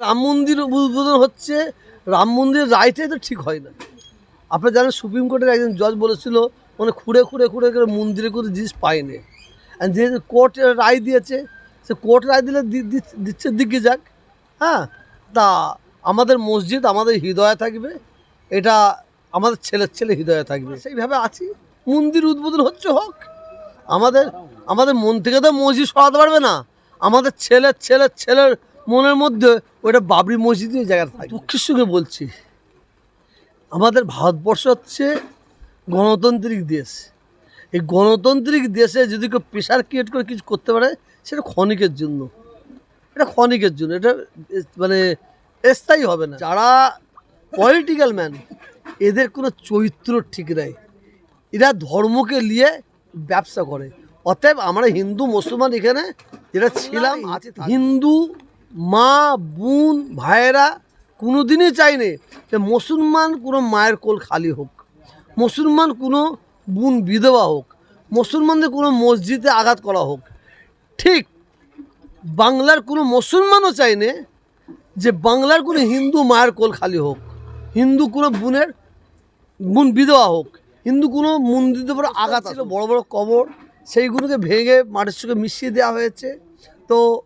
রাম মন্দির উদ্বোধন হচ্ছে রাম মন্দিরের রায়টাই তো ঠিক হয় না। আপনারা জানেন সুপ্রিম কোর্টের একজন জজ বলেছিল মানে খুঁড়ে খুঁড়ে খুঁড়ে করে মন্দিরে কোনো জিনিস পায়নি। আর যে কোর্ট রায় দিয়েছে সে কোর্ট রায় দিলে দিচ্ছে দিকে যাক। হ্যাঁ তা আমাদের মসজিদ আমাদের হৃদয়ে থাকবে এটা আমাদের ছেলের ছেলে হৃদয়ে থাকবে। সেইভাবে আছি। মন্দির উদ্বোধন হচ্ছে হোক আমাদের আমাদের মন থেকে তো মসজিদ সরাতে পারবে না। আমাদের ছেলের ছেলের ছেলের মনের মধ্যে ওটা বাবরি মসজিদের জায়গা থাকে দুঃখের সঙ্গে বলছি আমাদের ভারতবর্ষ হচ্ছে গণতান্ত্রিক দেশ। এই গণতান্ত্রিক দেশে যদি কেউ প্রেশার ক্রিয়েট করে কিছু করতে পারে সেটা ক্ষণিকের জন্য। এটা ক্ষণিকের জন্য এটা মানে স্থায়ী হবে না। যারা পলিটিক্যাল ম্যান এদের কোনো চরিত্র ঠিক নাই। এরা ধর্মকে নিয়ে ব্যবসা করে। অতএব আমরা হিন্দু মুসলমান এখানে যেটা ছিলাম আছে হিন্দু মা, বোন, ভাইয়েরা কোনো দিনই চাইনি যে মুসলমান কোনো মায়ের কোল খালি হোক। মুসলমান কোনো বোন, বিধবা হোক। মুসলমানদের কোনো মসজিদে আঘাত করা হোক। ঠিক বাংলার কোনো মুসলমানও চাইনে যে বাংলার কোনো হিন্দু মায়ের কোল খালি হোক। হিন্দু কোনো বোনের বোন, বিধবা হোক। হিন্দু কোনো মন্দিরের উপর আঘাত ছিল, বড় বড় কবর, সেইগুলোকে ভেঙে মাটির সঙ্গে মিশিয়ে দেওয়া হয়েছে। তো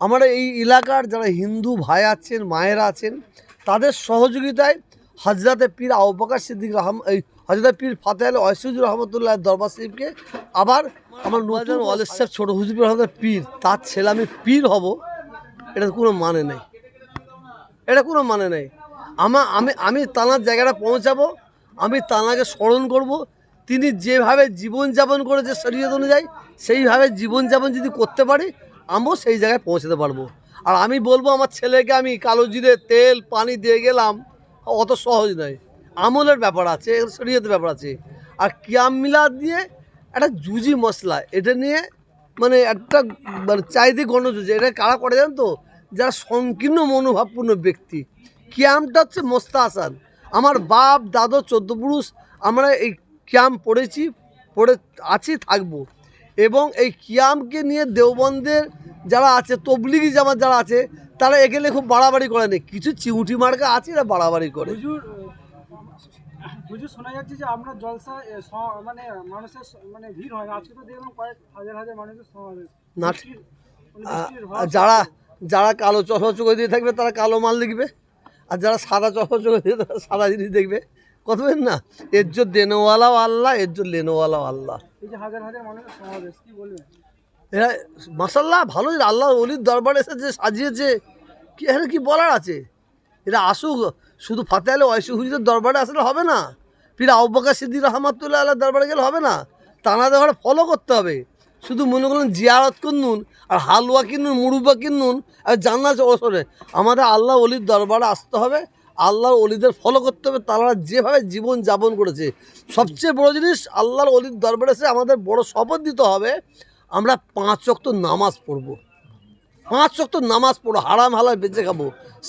আমরা এই এলাকার যারা হিন্দু ভাই আছেন মায়েরা আছেন তাদের সহযোগিতায় হজরতে পীর আউবাকার সিদ্দিক রহম এই হজরত পীর ফাতে আলী ঐসুজুর রহমতুল্লাহ দরবার শরীফকে আবার আমার নতুন ওয়ালেশ্বর ছোট হুজুর রহমতের পীর তার ছেলে আমি পীর হব এটা কোনো মানে নেই। এটা কোনো মানে নেই। আমা আমি আমি তানার জায়গাটা পৌঁছাবো আমি তানাকে স্মরণ করব। তিনি যেভাবে জীবনযাপন করেছে শরীয়ত অনুযায়ী সেইভাবে জীবনযাপন যদি করতে পারি আমিও সেই জায়গায় পৌঁছাতে পারব। আর আমি বলব আমার ছেলেকে আমি কালো জিরে তেল, পানি দিয়ে গেলাম, অত সহজ নয়। আমলের ব্যাপার আছে, শরীয়তের ব্যাপার আছে। আর কিয়াম মিলা দিয়ে একটা জুজি মশলা, এটা নিয়ে মানে একটা মানে চাইতে গণজুজি এটা কারা করে জানেন তো? যারা সংকীর্ণ মনোভাবপূর্ণ ব্যক্তি। ক্যাম্পটা হচ্ছে মোস্তা আসান আমার বাপ, দাদু, চোদ্দ পুরুষ, আমরা এই ক্যাম্প পড়েছি, পড়ে আছি, থাকব। এবং এই কিয়ামকে নিয়ে দেওবন্দের যারা আছে তবলিগি জামাত যারা আছে তারা এখানে খুব বাড়াবাড়ি করে না কিছু চিউটি মার্কা আছে এরা বাড়াবাড়ি করে। হুজুর শোনা যাচ্ছে যে আপনার জলসা মানে মানুষের মানে ভিড় হয় না। আজকে তো দেখলাম কয়েক হাজার হাজার মানুষের সমাবেশ। না বৃষ্টির- আ- বৃষ্টির হওয়ার যারা যারা কালো চশমা চোখে দিয়ে থাকবে তারা কালো মাল দেখবে। আর যারা সাদা চশমা চোখে দিয়ে তারা সাদা জিনিস দেখবে। কত বেন না? এর জন্য দেনোওয়ালাও আল্লাহ এর জন্য লেনোওয়ালাও আল্লাহ। যে এরা মাসাল্লাহ ভালোই আল্লাহ অলির দরবারে এসেছে সাজিয়েছে কি এখানে কি বলার আছে? এরা আসুক শুধু ফাতে আলে ওয়াইসি হুজুরের দরবারে আসলে হবে না। পীর আব্বাকা সিদ্দিক রহমাতুল্লাহ আল্লাহ দরবারে গেলে হবে না। তানাদের ঘরে ফলো করতে হবে। শুধু মনে করুন জিয়ারত কিনুন আর হালুয়া কিনুন মুরুবা কিনুন আর জান্নাত ওসরে আমাদের আল্লাহ অলির দরবারে আসতে হবে। আল্লাহর অলিদের ফলো করতে হবে, তারা যেভাবে জীবন যাপন করেছে। সবচেয়ে বড় জিনিস, আল্লাহর অলির দরবারে এসে আমাদের বড় শপথ দিতে হবে, আমরা পাঁচ অক্ত নামাজ পড়ব। পাঁচ অক্ত নামাজ পড়ো হারাম হালায় বেঁচে খাব,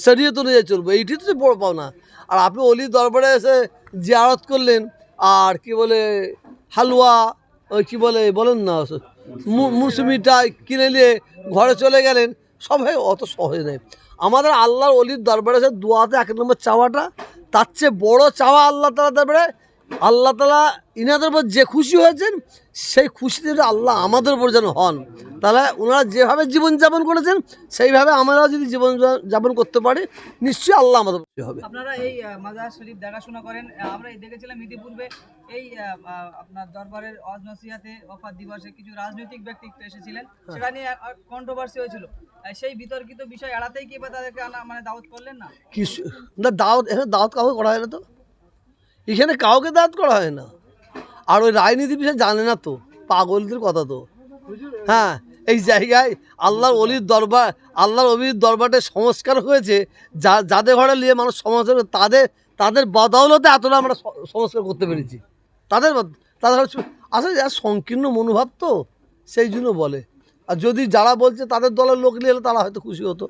শরীয়ত অনুযায়ী চলবো, এইটি তো বড় পাওনা। আর আপনি অলির দরবারে এসে জিয়ারত করলেন, আর কি বলে, হালুয়া, ওই কী বলে, বলেন না মুসুমিটা কিনে নিয়ে ঘরে চলে গেলেন সবাই অত সহজ নেই। আমাদের আল্লাহর অলির দরবারে সে দোয়াতে এক নম্বর চাওয়াটা, তার চেয়ে বড় চাওয়া আল্লাহ তালা দরবারে আল্লাহ তালা ইনাদের উপর যে খুশি হয়েছেন সেই খুশিতে আল্লাহ আমাদের উপর যেন হন তাহলে ওনারা যেভাবে জীবনযাপন করেছেন সেইভাবে আমরাও যদি জীবন যাপন করতে পারি নিশ্চয়ই আল্লাহ আমাদের হবে। আপনারা এই মাজার শরীফ দেখাশোনা করেন আমরা এই দেখেছিলাম ইতিপূর্বে এই আপনার দরবারের অজ নসিহাতে ওফাত দিবসে কিছু রাজনৈতিক ব্যক্তিত্ব এসেছিলেন সেটা নিয়ে কন্ট্রোভার্সি হয়েছিল। সেই বিতর্কিত বিষয় এড়াতেই কি বা তাদেরকে আনা মানে দাওয়াত করলেন না? কি সু- না দাওয়াত এখানে দাওয়াত কাউকে করা হয় না তো? এখানে কাউকে দাওয়াত করা হয় না। আর ওই রাজনীতি বিষয়ে জানে না তো, পাগলদের কথা তো। হ্যাঁ এই জায়গায় আল্লাহর অলির দরবার, আল্লাহর অলির দরবারে সংস্কার হয়েছে, যা, যাদের ঘরে নিয়ে মানুষ সংস্কার তাদের তাদের বদৌলতে এতটা আমরা সংস্কার করতে পেরেছি। তাদের তাদের আসলে যার সংকীর্ণ মনোভাব তো, সেই জন্য বলে। আর যদি যারা বলছে তাদের দলের লোক নিয়ে তারা হয়তো খুশি হতো।